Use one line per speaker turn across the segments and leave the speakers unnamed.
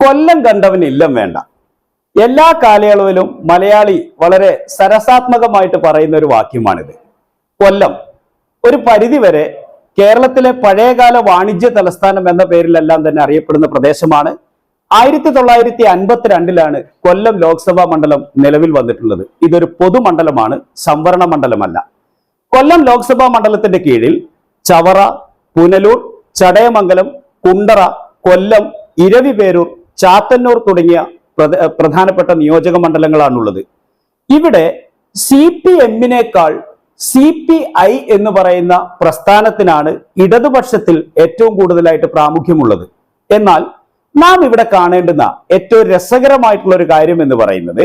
കൊല്ലം കണ്ടവന് ഇല്ലം വേണ്ട. എല്ലാ കാലയളവിലും മലയാളി വളരെ സരസാത്മകമായിട്ട് പറയുന്ന ഒരു വാക്യമാണിത്. കൊല്ലം ഒരു പരിധിവരെ കേരളത്തിലെ പഴയകാല വാണിജ്യ തലസ്ഥാനം എന്ന പേരിലെല്ലാം തന്നെ അറിയപ്പെടുന്ന പ്രദേശമാണ്. ആയിരത്തി തൊള്ളായിരത്തി അൻപത്തിരണ്ടിലാണ് കൊല്ലം ലോക്സഭാ മണ്ഡലം നിലവിൽ വന്നിട്ടുള്ളത്. ഇതൊരു പൊതുമണ്ഡലമാണ് സംവരണ മണ്ഡലമല്ല. കൊല്ലം ലോക്സഭാ മണ്ഡലത്തിന്റെ കീഴിൽ ചവറ പുനലൂർ ചടയമംഗലം കുണ്ടറ കൊല്ലം ഇരവിപേരൂർ ചാത്തന്നൂർ തുടങ്ങിയ പ്രധ- പ്രധാനപ്പെട്ട നിയോജക മണ്ഡലങ്ങളാണുള്ളത്. ഇവിടെ സി പി എമ്മിനേക്കാൾ സി പി ഐ എന്ന് പറയുന്ന പ്രസ്ഥാനത്തിനാണ് ഇടതുപക്ഷത്തിൽ ഏറ്റവും കൂടുതലായിട്ട് പ്രാമുഖ്യമുള്ളത്. എന്നാൽ നാം ഇവിടെ കാണേണ്ടുന്ന ഏറ്റവും രസകരമായിട്ടുള്ള ഒരു കാര്യം എന്ന് പറയുന്നത്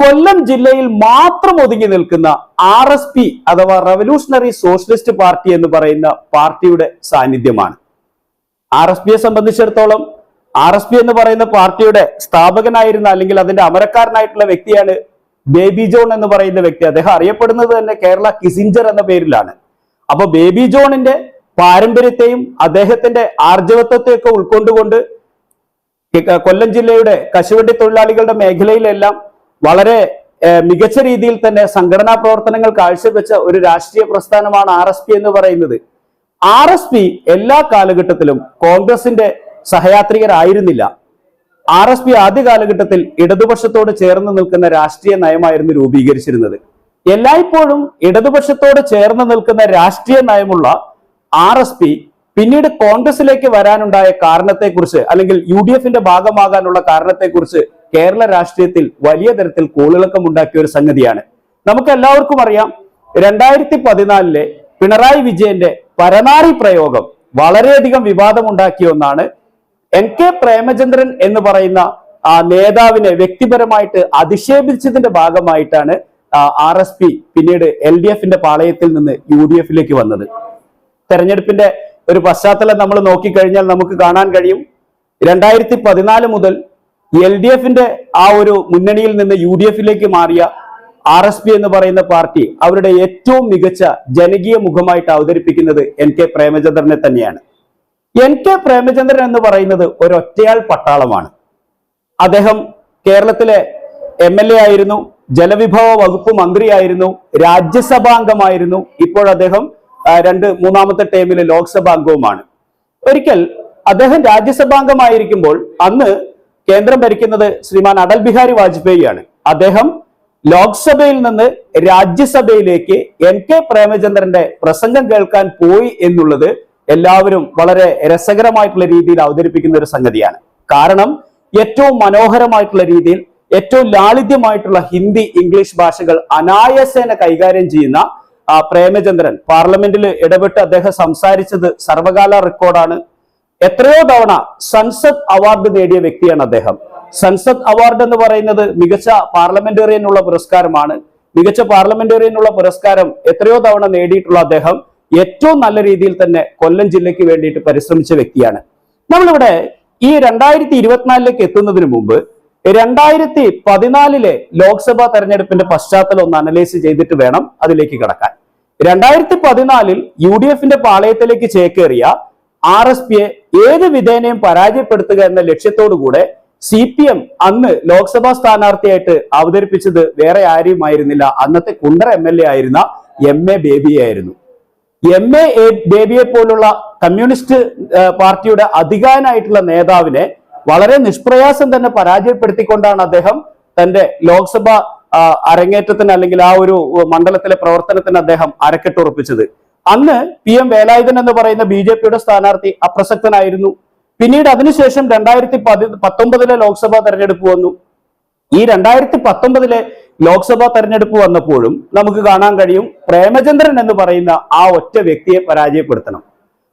കൊല്ലം ജില്ലയിൽ മാത്രം ഒതുങ്ങി നിൽക്കുന്ന ആർ എസ് പി അഥവാ റവല്യൂഷണറി സോഷ്യലിസ്റ്റ് പാർട്ടി എന്ന് പറയുന്ന പാർട്ടിയുടെ സാന്നിധ്യമാണ്. ആർ എസ് പിയെ സംബന്ധിച്ചിടത്തോളം ആർ എസ് പി എന്ന് പറയുന്ന പാർട്ടിയുടെ സ്ഥാപകനായിരുന്ന അല്ലെങ്കിൽ അതിന്റെ അമരക്കാരനായിട്ടുള്ള വ്യക്തിയാണ് ബേബി ജോൺ എന്ന് പറയുന്ന വ്യക്തി. അദ്ദേഹം അറിയപ്പെടുന്നത് തന്നെ കേരള കിസിഞ്ചർ എന്ന പേരിലാണ്. അപ്പൊ ബേബി ജോണിന്റെ പാരമ്പര്യത്തെയും അദ്ദേഹത്തിന്റെ ആർജവത്വത്തെയൊക്കെ ഉൾക്കൊണ്ടുകൊണ്ട് കൊല്ലം ജില്ലയുടെ കശുവണ്ടി തൊഴിലാളികളുടെ മേഖലയിലെല്ലാം വളരെ മികച്ച രീതിയിൽ തന്നെ സംഘടനാ പ്രവർത്തനങ്ങൾ കാഴ്ചവെച്ച ഒരു രാഷ്ട്രീയ പ്രസ്ഥാനമാണ് ആർ എന്ന് പറയുന്നത്. ആർ എല്ലാ കാലഘട്ടത്തിലും കോൺഗ്രസിന്റെ സഹയാത്രികരായിരുന്നില്ല. ആർ എസ് പി ആദ്യ കാലഘട്ടത്തിൽ ഇടതുപക്ഷത്തോട് ചേർന്ന് നിൽക്കുന്ന രാഷ്ട്രീയ നയമായിരുന്നു രൂപീകരിച്ചിരുന്നത്. എല്ലായ്പ്പോഴും ഇടതുപക്ഷത്തോട് ചേർന്ന് നിൽക്കുന്ന രാഷ്ട്രീയ നയമുള്ള ആർ എസ് പി പിന്നീട് കോൺഗ്രസിലേക്ക് വരാനുണ്ടായ കാരണത്തെക്കുറിച്ച് അല്ലെങ്കിൽ യു ഡി എഫിന്റെ ഭാഗമാകാനുള്ള കാരണത്തെക്കുറിച്ച് കേരള രാഷ്ട്രീയത്തിൽ വലിയ തരത്തിൽ കോളിളക്കമുണ്ടാക്കിയ ഒരു സംഗതിയാണ്. നമുക്ക് എല്ലാവർക്കും അറിയാം രണ്ടായിരത്തി പതിനാലിലെ പിണറായി വിജയന്റെ പരമാറി പ്രയോഗം വളരെയധികം വിവാദമുണ്ടാക്കിയ ഒന്നാണ് എൻ കെ പ്രേമചന്ദ്രൻ എന്ന് പറയുന്ന ആ നേതാവിനെ വ്യക്തിപരമായിട്ട് അധിക്ഷേപിച്ചതിന്റെ ഭാഗമായിട്ടാണ് ആർ എസ് പി പിന്നീട് എൽ ഡി എഫിന്റെ പാളയത്തിൽ നിന്ന് യു ഡി എഫിലേക്ക് വന്നത്. തെരഞ്ഞെടുപ്പിന്റെ ഒരു പശ്ചാത്തലം നമ്മൾ നോക്കിക്കഴിഞ്ഞാൽ നമുക്ക് കാണാൻ കഴിയും. രണ്ടായിരത്തി പതിനാല് മുതൽ എൽ ഡി എഫിന്റെ ആ ഒരു മുന്നണിയിൽ നിന്ന് യു ഡി എഫിലേക്ക് മാറിയ ആർ എസ് പി എന്ന് പറയുന്ന പാർട്ടി അവരുടെ ഏറ്റവും മികച്ച ജനകീയ മുഖമായിട്ട് അവതരിപ്പിക്കുന്നത് എൻ കെ പ്രേമചന്ദ്രനെ തന്നെയാണ്. എൻ കെ പ്രേമചന്ദ്രൻ എന്ന് പറയുന്നത് ഒരൊറ്റയാൾ പട്ടാളമാണ്. അദ്ദേഹം കേരളത്തിലെ എം എൽ എ ആയിരുന്നു ജലവിഭവ വകുപ്പ് മന്ത്രിയായിരുന്നു രാജ്യസഭാംഗമായിരുന്നു. ഇപ്പോൾ അദ്ദേഹം രണ്ട് മൂന്നാമത്തെ ടേമിൽ ലോക്സഭാംഗവുമാണ്. ഒരിക്കൽ അദ്ദേഹം രാജ്യസഭാംഗമായിരിക്കുമ്പോൾ അന്ന് കേന്ദ്രം ഭരിക്കുന്നത് ശ്രീമാൻ അടൽ ബിഹാരി വാജ്പേയിയാണ്. അദ്ദേഹം ലോക്സഭയിൽ നിന്ന് രാജ്യസഭയിലേക്ക് എൻ കെ പ്രേമചന്ദ്രന്റെ പ്രസംഗം കേൾക്കാൻ പോയി എന്നുള്ളത് എല്ലാവരും വളരെ രസകരമായിട്ടുള്ള രീതിയിൽ അവതരിപ്പിക്കുന്ന ഒരു സംഗതിയാണ്. കാരണം ഏറ്റവും മനോഹരമായിട്ടുള്ള രീതിയിൽ ഏറ്റവും ലാളിത്യമായിട്ടുള്ള ഹിന്ദി ഇംഗ്ലീഷ് ഭാഷകൾ അനായാസേന കൈകാര്യം ചെയ്യുന്ന പ്രേമചന്ദ്രൻ പാർലമെന്റിൽ ഇടപെട്ട് അദ്ദേഹം സംസാരിച്ചത് സർവകാല റെക്കോർഡാണ്. എത്രയോ തവണ സൻസദ് അവാർഡ് നേടിയ വ്യക്തിയാണ് അദ്ദേഹം. സൻസദ് അവാർഡ് എന്ന് പറയുന്നത് മികച്ച പാർലമെന്റേറിയനുള്ള പുരസ്കാരമാണ്. മികച്ച പാർലമെന്റേറിയനുള്ള പുരസ്കാരം എത്രയോ തവണ നേടിയിട്ടുള്ള അദ്ദേഹം. ഏറ്റവും നല്ല രീതിയിൽ തന്നെ കൊല്ലം ജില്ലയ്ക്ക് വേണ്ടിയിട്ട് പരിശ്രമിച്ച വ്യക്തിയാണ്. നമ്മളിവിടെ ഈ രണ്ടായിരത്തി ഇരുപത്തിനാലിലേക്ക് എത്തുന്നതിന് മുമ്പ് രണ്ടായിരത്തി പതിനാലിലെ ലോക്സഭാ തെരഞ്ഞെടുപ്പിന്റെ പശ്ചാത്തലം ഒന്ന് അനലൈസ് ചെയ്തിട്ട് വേണം അതിലേക്ക് കടക്കാൻ. രണ്ടായിരത്തി പതിനാലിൽ യു ഡി എഫിന്റെ പാളയത്തിലേക്ക് ചേക്കേറിയ ആർ എസ് പിയെ ഏത് വിധേനയും പരാജയപ്പെടുത്തുക എന്ന ലക്ഷ്യത്തോടുകൂടെ സി പി എം അന്ന് ലോക്സഭാ സ്ഥാനാർത്ഥിയായിട്ട് അവതരിപ്പിച്ചത് വേറെ ആരെയുമായിരുന്നില്ല അന്നത്തെ കുണ്ടറ എം എൽ എ ആയിരുന്ന എം എ ബേബിയായിരുന്നു എം എ ബേബിയെ പോലുള്ള കമ്മ്യൂണിസ്റ്റ് പാർട്ടിയുടെ അധികാരനായിട്ടുള്ള നേതാവിനെ വളരെ നിഷ്പ്രയാസം തന്നെ പരാജയപ്പെടുത്തിക്കൊണ്ടാണ് അദ്ദേഹം തന്റെ ലോക്സഭ അരങ്ങേറ്റത്തിന് അല്ലെങ്കിൽ ആ ഒരു മണ്ഡലത്തിലെ പ്രവർത്തനത്തിന് അദ്ദേഹം അരക്കെട്ടുറപ്പിച്ചത്. അന്ന് പി എം വേലായുധൻ എന്ന് പറയുന്ന ബി ജെ പിയുടെ സ്ഥാനാർത്ഥി അപ്രസക്തനായിരുന്നു. പിന്നീട് അതിനുശേഷം രണ്ടായിരത്തി പതി പത്തൊമ്പതിലെ ലോക്സഭാ തെരഞ്ഞെടുപ്പ് വന്നു. ഈ രണ്ടായിരത്തി പത്തൊമ്പതിലെ ലോക്സഭാ തെരഞ്ഞെടുപ്പ് വന്നപ്പോഴും നമുക്ക് കാണാൻ കഴിയും പ്രേമചന്ദ്രൻ എന്ന് പറയുന്ന ആ ഒറ്റ വ്യക്തിയെ പരാജയപ്പെടുത്തണം.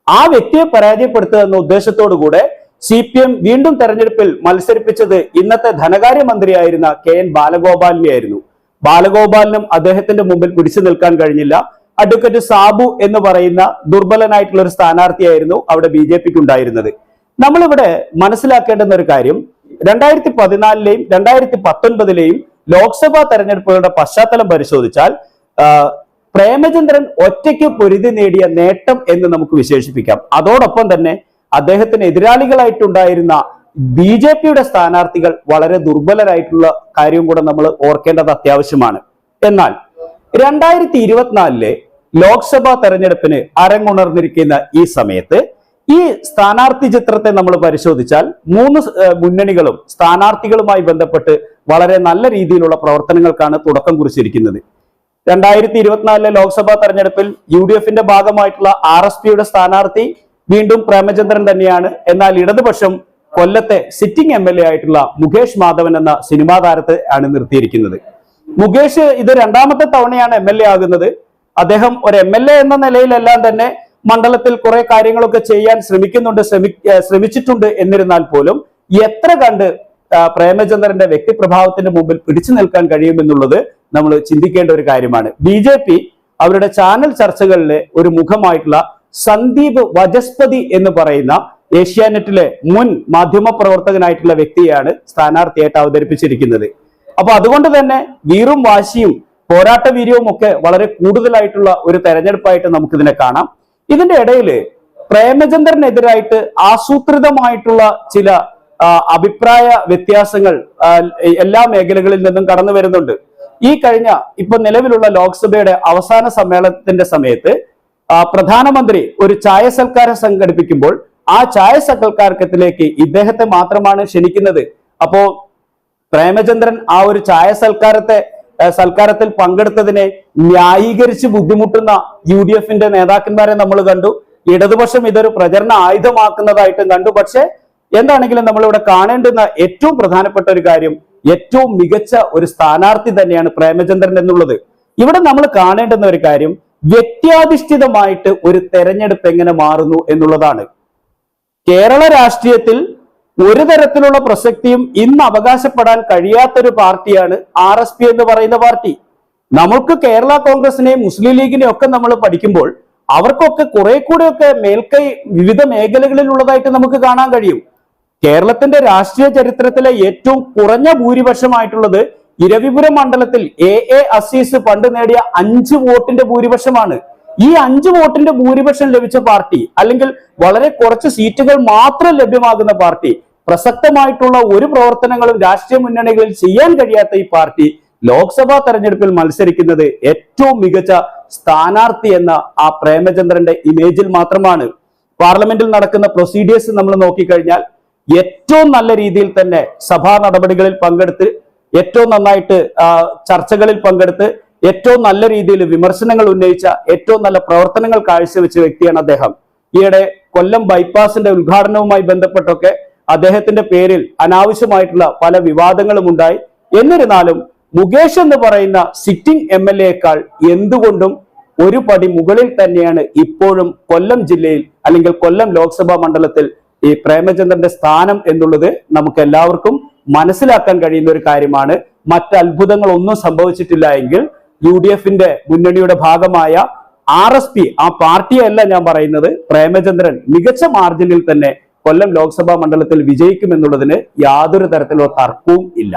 ആ വ്യക്തിയെ പരാജയപ്പെടുത്തുക എന്ന ഉദ്ദേശത്തോടു കൂടെ സി പി എം വീണ്ടും തെരഞ്ഞെടുപ്പിൽ മത്സരിപ്പിച്ചത് ഇന്നത്തെ ധനകാര്യമന്ത്രിയായിരുന്ന കെ എൻ ബാലഗോപാലിനെയായിരുന്നു ബാലഗോപാലിനും അദ്ദേഹത്തിന്റെ മുമ്പിൽ പിടിച്ചു നിൽക്കാൻ കഴിഞ്ഞില്ല. അഡ്വക്കേറ്റ് സാബു എന്ന് പറയുന്ന ദുർബലനായിട്ടുള്ള ഒരു സ്ഥാനാർത്ഥിയായിരുന്നു അവിടെ ബി ജെ പിക്ക് ഉണ്ടായിരുന്നത്. നമ്മളിവിടെ മനസ്സിലാക്കേണ്ടുന്ന ഒരു കാര്യം രണ്ടായിരത്തി പതിനാലിലെയും രണ്ടായിരത്തി പത്തൊൻപതിലെയും ലോക്സഭാ തെരഞ്ഞെടുപ്പുകളുടെ പശ്ചാത്തലം പരിശോധിച്ചാൽ പ്രേമചന്ദ്രൻ ഒറ്റയ്ക്ക് പൊരുതി നേടിയ നേട്ടം എന്ന് നമുക്ക് വിശേഷിപ്പിക്കാം. അതോടൊപ്പം തന്നെ അദ്ദേഹത്തിന് എതിരാളികളായിട്ടുണ്ടായിരുന്ന ബി ജെ പിയുടെ സ്ഥാനാർത്ഥികൾ വളരെ ദുർബലരായിട്ടുള്ള കാര്യവും കൂടെ നമ്മൾ ഓർക്കേണ്ടത് അത്യാവശ്യമാണ്. എന്നാൽ രണ്ടായിരത്തി ഇരുപത്തിനാലിലെ ലോക്സഭാ തെരഞ്ഞെടുപ്പിന് അരങ്ങുണർന്നിരിക്കുന്ന ഈ സമയത്ത് ഈ സ്ഥാനാർത്ഥി ചിത്രത്തെ നമ്മൾ പരിശോധിച്ചാൽ മൂന്ന് മുന്നണികളും സ്ഥാനാർത്ഥികളുമായി ബന്ധപ്പെട്ട് വളരെ നല്ല രീതിയിലുള്ള പ്രവർത്തനങ്ങൾക്കാണ് തുടക്കം കുറിച്ചിരിക്കുന്നത്. രണ്ടായിരത്തി ഇരുപത്തിനാലിലെ ലോക്സഭാ തെരഞ്ഞെടുപ്പിൽ യു ഡി എഫിന്റെ ഭാഗമായിട്ടുള്ള ആർ എസ് പിയുടെ സ്ഥാനാർത്ഥി വീണ്ടും പ്രേമചന്ദ്രൻ തന്നെയാണ്. എന്നാൽ ഇടതുപക്ഷം കൊല്ലത്തെ സിറ്റിംഗ് എം എൽ എ ആയിട്ടുള്ള മുകേഷ് മാധവൻ എന്ന സിനിമാ താരത്തെ ആണ് നിർത്തിയിരിക്കുന്നത്. മുകേഷ് ഇത് രണ്ടാമത്തെ തവണയാണ് എം എൽ എ ആകുന്നത്. അദ്ദേഹം ഒരു എം എൽ എ എന്ന നിലയിലെല്ലാം തന്നെ മണ്ഡലത്തിൽ കുറെ കാര്യങ്ങളൊക്കെ ചെയ്യാൻ ശ്രമിക്കുന്നുണ്ട് ശ്രമി ശ്രമിച്ചിട്ടുണ്ട് എന്നിരുന്നാൽ പോലും എത്ര കണ്ട് പ്രേമചന്ദ്രന്റെ വ്യക്തിപ്രഭാവത്തിന്റെ മുമ്പിൽ പിടിച്ചു നിൽക്കാൻ കഴിയുമെന്നുള്ളത് നമ്മൾ ചിന്തിക്കേണ്ട ഒരു കാര്യമാണ്. ബി ജെ പി അവരുടെ ചാനൽ ചർച്ചകളിലെ ഒരു മുഖമായിട്ടുള്ള സന്ദീപ് വജസ്പതി എന്ന് പറയുന്ന ഏഷ്യാനെറ്റിലെ മുൻ മാധ്യമ പ്രവർത്തകനായിട്ടുള്ള വ്യക്തിയാണ് സ്ഥാനാർത്ഥിയായിട്ട് അവതരിപ്പിച്ചിരിക്കുന്നത്. അപ്പൊ അതുകൊണ്ട് തന്നെ വീറും വാശിയും പോരാട്ട വീര്യവും ഒക്കെ വളരെ കൂടുതലായിട്ടുള്ള ഒരു തെരഞ്ഞെടുപ്പായിട്ട് നമുക്കിതിനെ കാണാം. ഇതിന്റെ ഇടയിൽ പ്രേമചന്ദ്രനെതിരായിട്ട് ആസൂത്രിതമായിട്ടുള്ള ചില അഭിപ്രായ വ്യത്യാസങ്ങൾ എല്ലാ മേഖലകളിൽ നിന്നും കടന്നു വരുന്നുണ്ട്. ഈ കഴിഞ്ഞ ഇപ്പൊ നിലവിലുള്ള ലോക്സഭയുടെ അവസാന സമ്മേളനത്തിന്റെ സമയത്ത് പ്രധാനമന്ത്രി ഒരു ചായ സൽക്കാരം സംഘടിപ്പിക്കുമ്പോൾ ആ ചായ സൽക്കാരത്തിലേക്ക് ഇദ്ദേഹത്തെ മാത്രമാണ് ക്ഷണിക്കുന്നത്. അപ്പോ പ്രേമചന്ദ്രൻ ആ ഒരു ചായ സൽക്കാരത്തെ സൽക്കാരത്തിൽ പങ്കെടുത്തതിനെ ന്യായീകരിച്ച് ബുദ്ധിമുട്ടുന്ന യു ഡി എഫിന്റെ നേതാക്കന്മാരെ നമ്മൾ കണ്ടു. ഇടതുപക്ഷം ഇതൊരു പ്രചരണ ആയുധമാക്കുന്നതായിട്ടും കണ്ടു. പക്ഷെ എന്താണെങ്കിലും നമ്മളിവിടെ കാണേണ്ടുന്ന ഏറ്റവും പ്രധാനപ്പെട്ട ഒരു കാര്യം ഏറ്റവും മികച്ച ഒരു സ്ഥാനാർത്ഥി തന്നെയാണ് പ്രേമചന്ദ്രൻ എന്നുള്ളത്. ഇവിടെ നമ്മൾ കാണേണ്ടുന്ന ഒരു കാര്യം വ്യക്തിയാധിഷ്ഠിതമായിട്ട് ഒരു തെരഞ്ഞെടുപ്പ് എങ്ങനെ മാറുന്നു എന്നുള്ളതാണ്. കേരള രാഷ്ട്രീയത്തിൽ ഒരു തരത്തിലുള്ള പ്രസക്തിയും ഇന്ന് അവകാശപ്പെടാൻ കഴിയാത്തൊരു പാർട്ടിയാണ് ആർ എസ് പി എന്ന് പറയുന്ന പാർട്ടി. നമുക്ക് കേരള കോൺഗ്രസിനെയും മുസ്ലിം ലീഗിനെയും ഒക്കെ നമ്മൾ പഠിക്കുമ്പോൾ അവർക്കൊക്കെ കുറെ കൂടെയൊക്കെ മേൽക്കൈ വിവിധ മേഖലകളിലുള്ളതായിട്ട് നമുക്ക് കാണാൻ കഴിയും. കേരളത്തിന്റെ രാഷ്ട്രീയ ചരിത്രത്തിലെ ഏറ്റവും കുറഞ്ഞ ഭൂരിപക്ഷമായിട്ടുള്ളത് ഇരവിപുരം മണ്ഡലത്തിൽ എ എ അസീസ് പണ്ട് നേടിയ അഞ്ച് വോട്ടിന്റെ ഭൂരിപക്ഷമാണ്. ഈ അഞ്ച് വോട്ടിന്റെ ഭൂരിപക്ഷം ലഭിച്ച പാർട്ടി അല്ലെങ്കിൽ വളരെ കുറച്ച് സീറ്റുകൾ മാത്രം ലഭ്യമാകുന്ന പാർട്ടി പ്രസക്തമായിട്ടുള്ള ഒരു പ്രവർത്തനങ്ങളും രാഷ്ട്രീയ മുന്നണികളിൽ ചെയ്യാൻ കഴിയാത്ത ഈ പാർട്ടി ലോക്സഭാ തെരഞ്ഞെടുപ്പിൽ മത്സരിക്കുന്നത് ഏറ്റവും മികച്ച സ്ഥാനാർത്ഥി എന്ന ആ പ്രേമചന്ദ്രന്റെ ഇമേജിൽ മാത്രമാണ്. പാർലമെന്റിൽ നടക്കുന്ന പ്രൊസീഡിയേഴ്സ് നമ്മൾ നോക്കിക്കഴിഞ്ഞാൽ ഏറ്റവും നല്ല രീതിയിൽ തന്നെ സഭാ നടപടികളിൽ പങ്കെടുത്ത് ഏറ്റവും നന്നായിട്ട് ചർച്ചകളിൽ പങ്കെടുത്ത് ഏറ്റവും നല്ല രീതിയിൽ വിമർശനങ്ങൾ ഉന്നയിച്ച ഏറ്റവും നല്ല പ്രവർത്തനങ്ങൾ കാഴ്ചവെച്ച വ്യക്തിയാണ് അദ്ദേഹം. ഈയിടെ കൊല്ലം ബൈപ്പാസിന്റെ ഉദ്ഘാടനവുമായി ബന്ധപ്പെട്ടൊക്കെ അദ്ദേഹത്തിന്റെ പേരിൽ അനാവശ്യമായിട്ടുള്ള പല വിവാദങ്ങളും ഉണ്ടായി. എന്നിരുന്നാലും മുകേഷ് എന്ന് പറയുന്ന സിറ്റിംഗ് എം എൽ എക്കാൾ എന്തുകൊണ്ടും ഒരു പടി മുകളിൽ തന്നെയാണ് ഇപ്പോഴും കൊല്ലം ജില്ലയിൽ അല്ലെങ്കിൽ കൊല്ലം ലോക്സഭാ മണ്ഡലത്തിൽ ഈ പ്രേമചന്ദ്രന്റെ സ്ഥാനം എന്നുള്ളത് നമുക്ക് എല്ലാവർക്കും മനസ്സിലാക്കാൻ കഴിയുന്ന ഒരു കാര്യമാണ്. മറ്റ് അത്ഭുതങ്ങൾ ഒന്നും സംഭവിച്ചിട്ടില്ല എങ്കിൽ യു ഡി എഫിന്റെ മുന്നണിയുടെ ഭാഗമായ ആർ എസ് പി ആ പാർട്ടിയല്ല ഞാൻ പറയുന്നത് പ്രേമചന്ദ്രൻ മികച്ച മാർജിനിൽ തന്നെ കൊല്ലം ലോക്സഭാ മണ്ഡലത്തിൽ വിജയിക്കുമെന്നുള്ളതിന് യാതൊരു തരത്തിലുള്ള തർക്കവും ഇല്ല.